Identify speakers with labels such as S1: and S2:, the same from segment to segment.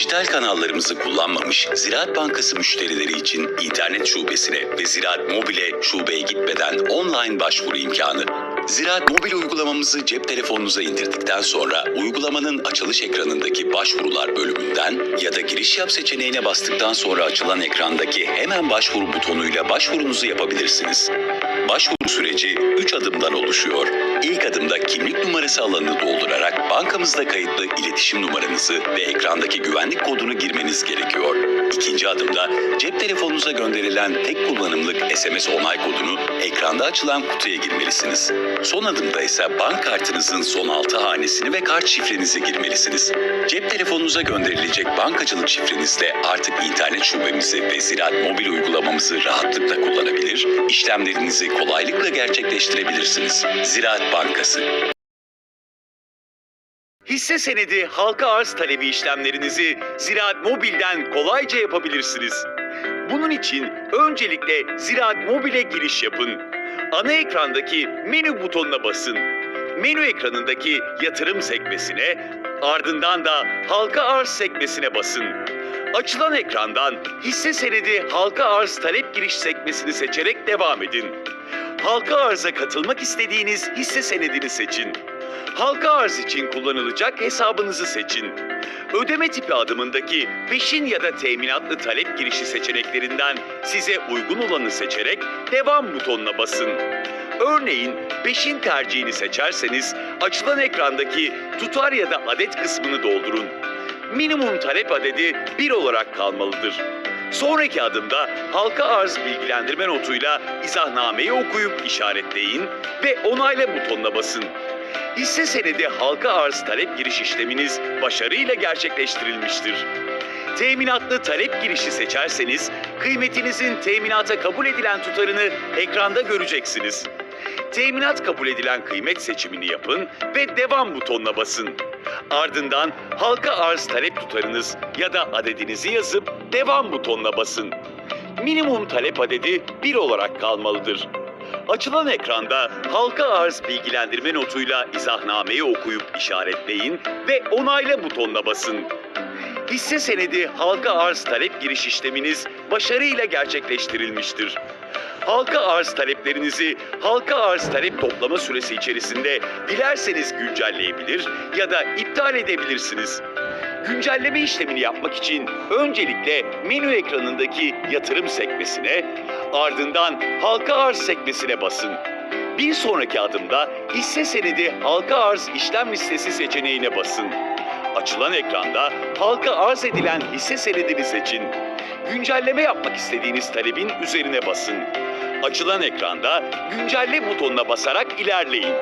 S1: Dijital kanallarımızı kullanmamış Ziraat Bankası müşterileri için internet şubesine ve Ziraat Mobil'e şubeye gitmeden online başvuru imkanı. Ziraat Mobil uygulamamızı cep telefonunuza indirdikten sonra uygulamanın açılış ekranındaki başvurular bölümünden ya da giriş yap seçeneğine bastıktan sonra açılan ekrandaki hemen başvuru butonuyla başvurunuzu yapabilirsiniz. Başvuru süreci 3 adımdan oluşuyor. İlk adımda kimlik numarası alanını doldurarak bankamızda kayıtlı iletişim numaranızı ve ekrandaki güvenlik kodunu girmeniz gerekiyor. İkinci adımda cep telefonunuza gönderilen tek kullanımlık SMS onay kodunu ekranda açılan kutuya girmelisiniz. Son adımda ise bank kartınızın son 6 hanesini ve kart şifrenizi girmelisiniz. Cep telefonunuza gönderilecek bankacılık şifrenizle artık internet şubemizi ve Ziraat mobil uygulamamızı rahatlıkla kullanabilir, işlemlerinizi kolaylıkla gerçekleştirebilirsiniz. Ziraat Bankası
S2: Hisse senedi halka arz talebi işlemlerinizi Ziraat Mobil'den kolayca yapabilirsiniz. Bunun için öncelikle Ziraat Mobil'e giriş yapın. Ana ekrandaki menü butonuna basın. Menü ekranındaki yatırım sekmesine, ardından da halka arz sekmesine basın. Açılan ekrandan hisse senedi halka arz talep giriş sekmesini seçerek devam edin. Halka arza katılmak istediğiniz hisse senedini seçin. Halka arz için kullanılacak hesabınızı seçin. Ödeme tipi adımındaki peşin ya da teminatlı talep girişi seçeneklerinden size uygun olanı seçerek devam butonuna basın. Örneğin peşin tercihini seçerseniz açılan ekrandaki tutar ya da adet kısmını doldurun. Minimum talep adedi 1 olarak kalmalıdır. Sonraki adımda halka arz bilgilendirme notuyla izahnameyi okuyup işaretleyin ve onayla butonuna basın. Hisse senedi halka arz talep giriş işleminiz başarıyla gerçekleştirilmiştir. Teminatlı talep girişi seçerseniz kıymetinizin teminata kabul edilen tutarını ekranda göreceksiniz. Teminat kabul edilen kıymet seçimini yapın ve devam butonuna basın. Ardından halka arz talep tutarınız ya da adedinizi yazıp devam butonuna basın. Minimum talep adedi 1 olarak kalmalıdır. Açılan ekranda halka arz bilgilendirme notuyla izahnameyi okuyup işaretleyin ve onayla butonuna basın. Hisse senedi halka arz talep giriş işleminiz başarıyla gerçekleştirilmiştir. Halka arz taleplerinizi halka arz talep toplama süresi içerisinde dilerseniz güncelleyebilir ya da iptal edebilirsiniz. Güncelleme işlemini yapmak için öncelikle menü ekranındaki yatırım sekmesine, ardından halka arz sekmesine basın. Bir sonraki adımda hisse senedi halka arz işlem listesi seçeneğine basın. Açılan ekranda halka arz edilen hisse senedini seçin. Güncelleme yapmak istediğiniz talebin üzerine basın. Açılan ekranda güncelle butonuna basarak ilerleyin.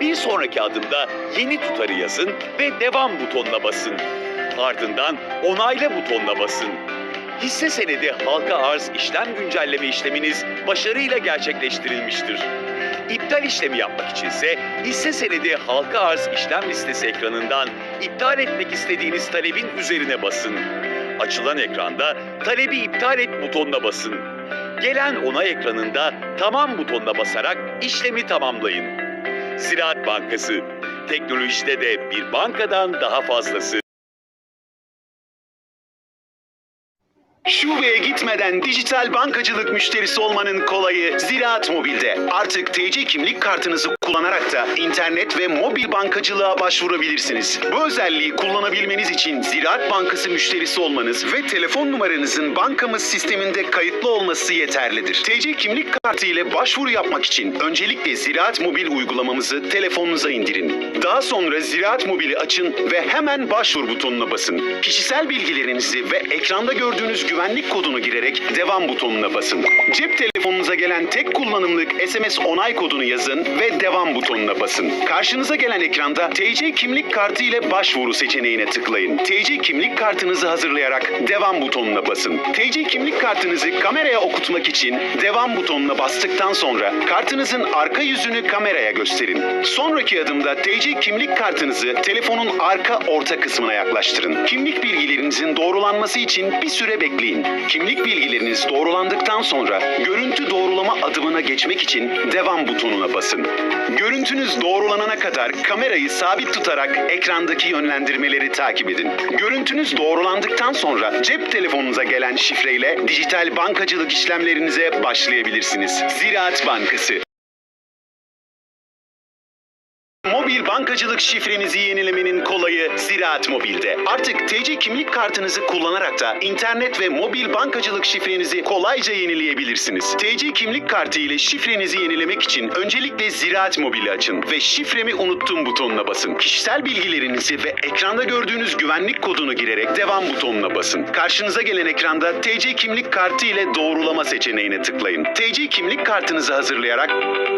S2: Bir sonraki adımda yeni tutarı yazın ve devam butonuna basın. Ardından onayla butonuna basın. Hisse senedi halka arz işlem güncelleme işleminiz başarıyla gerçekleştirilmiştir. İptal işlemi yapmak içinse hisse senedi halka arz işlem listesi ekranından iptal etmek istediğiniz talebin üzerine basın. Açılan ekranda talebi iptal et butonuna basın. Gelen onay ekranında tamam butonuna basarak işlemi tamamlayın. Ziraat Bankası teknolojide de bir bankadan daha fazlası.
S3: Şubeye gitmeden dijital bankacılık müşterisi olmanın kolayı Ziraat Mobil'de. Artık TC kimlik kartınızı kullanarak da internet ve mobil bankacılığa başvurabilirsiniz. Bu özelliği kullanabilmeniz için Ziraat Bankası müşterisi olmanız ve telefon numaranızın bankamız sisteminde kayıtlı olması yeterlidir. TC kimlik kartı ile başvuru yapmak için öncelikle Ziraat Mobil uygulamamızı telefonunuza indirin. Daha sonra Ziraat Mobil'i açın ve hemen başvur butonuna basın. Kişisel bilgilerinizi ve ekranda gördüğünüz güvenlik kodunu girerek devam butonuna basın. Cep telefonunuza gelen tek kullanımlık SMS onay kodunu yazın ve devam butonuna basın. Karşınıza gelen ekranda TC kimlik kartı ile başvuru seçeneğine tıklayın. TC kimlik kartınızı hazırlayarak devam butonuna basın. TC kimlik kartınızı kameraya okutmak için devam butonuna bastıktan sonra kartınızın arka yüzünü kameraya gösterin. Sonraki adımda TC kimlik kartınızı telefonun arka orta kısmına yaklaştırın. Kimlik bilgilerinizin doğrulanması için bir süre bekleyin. Kimlik bilgileriniz doğrulandıktan sonra görüntü doğrulama adımına geçmek için devam butonuna basın. Görüntünüz doğrulanana kadar kamerayı sabit tutarak ekrandaki yönlendirmeleri takip edin. Görüntünüz doğrulandıktan sonra cep telefonunuza gelen şifreyle dijital bankacılık işlemlerinize başlayabilirsiniz. Ziraat Bankası Mobil bankacılık şifrenizi yenilemenin kolayı Ziraat Mobil'de. Artık TC kimlik kartınızı kullanarak da internet ve mobil bankacılık şifrenizi kolayca yenileyebilirsiniz. TC kimlik kartı ile şifrenizi yenilemek için öncelikle Ziraat Mobil'i açın ve şifremi unuttum butonuna basın. Kişisel bilgilerinizi ve ekranda gördüğünüz güvenlik kodunu girerek devam butonuna basın. Karşınıza gelen ekranda TC kimlik kartı ile doğrulama seçeneğine tıklayın. TC kimlik kartınızı hazırlayarak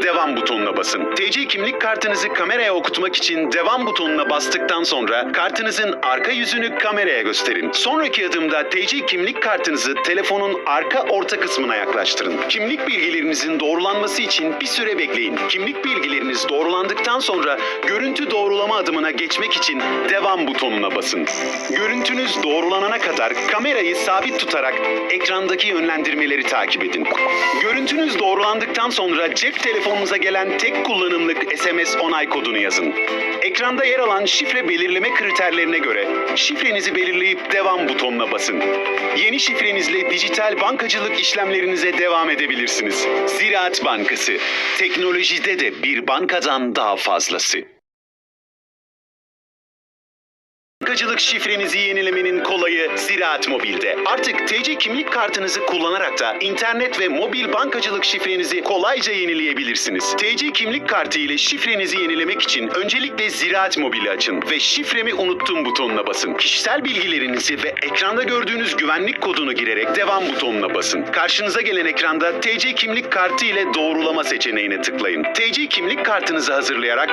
S3: devam butonuna basın. TC kimlik kartınızı kameraya okutmak için devam butonuna bastıktan sonra kartınızın arka yüzünü kameraya gösterin. Sonraki adımda TC kimlik kartınızı telefonun arka orta kısmına yaklaştırın. Kimlik bilgilerinizin doğrulanması için bir süre bekleyin. Kimlik bilgileriniz doğrulandıktan sonra görüntü doğrulama adımına geçmek için devam butonuna basın. Görüntünüz doğrulanana kadar kamerayı sabit tutarak ekrandaki yönlendirmeleri takip edin. Görüntünüz doğrulandıktan sonra cep telefonunuza gelen tek kullanımlık SMS onay kodunu yazın. Ekranda yer alan şifre belirleme kriterlerine göre şifrenizi belirleyip devam butonuna basın. Yeni şifrenizle dijital bankacılık işlemlerinize devam edebilirsiniz. Ziraat Bankası, teknolojide de bir bankadan daha fazlası. Bankacılık şifrenizi yenilemenin kolayı Ziraat Mobil'de. Artık TC kimlik kartınızı kullanarak da internet ve mobil bankacılık şifrenizi kolayca yenileyebilirsiniz. TC kimlik kartı ile şifrenizi yenilemek için öncelikle Ziraat Mobil'i açın ve şifremi unuttum butonuna basın. Kişisel bilgilerinizi ve ekranda gördüğünüz güvenlik kodunu girerek devam butonuna basın. Karşınıza gelen ekranda TC kimlik kartı ile doğrulama seçeneğine tıklayın. TC kimlik kartınızı hazırlayarak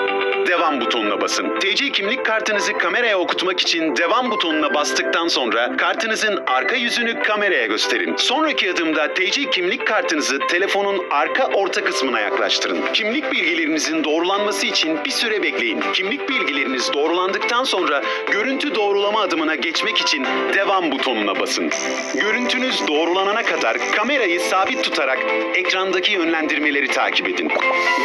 S3: devam butonuna basın. TC kimlik kartınızı kameraya okutmak için devam butonuna bastıktan sonra kartınızın arka yüzünü kameraya gösterin. Sonraki adımda TC kimlik kartınızı telefonun arka orta kısmına yaklaştırın. Kimlik bilgilerinizin doğrulanması için bir süre bekleyin. Kimlik bilgileriniz doğrulandıktan sonra görüntü doğrulama adımına geçmek için devam butonuna basın. Görüntünüz doğrulanana kadar kamerayı sabit tutarak ekrandaki yönlendirmeleri takip edin.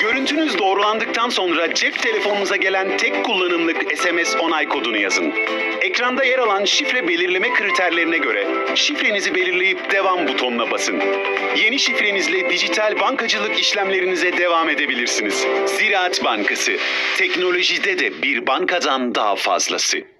S3: Görüntünüz doğrulandıktan sonra cep telefonunuza gelen tek kullanımlık SMS onay kodunu yazın. Ekranda yer alan şifre belirleme kriterlerine göre şifrenizi belirleyip devam butonuna basın. Yeni şifrenizle dijital bankacılık işlemlerinize devam edebilirsiniz. Ziraat Bankası, teknolojide de bir bankadan daha fazlası.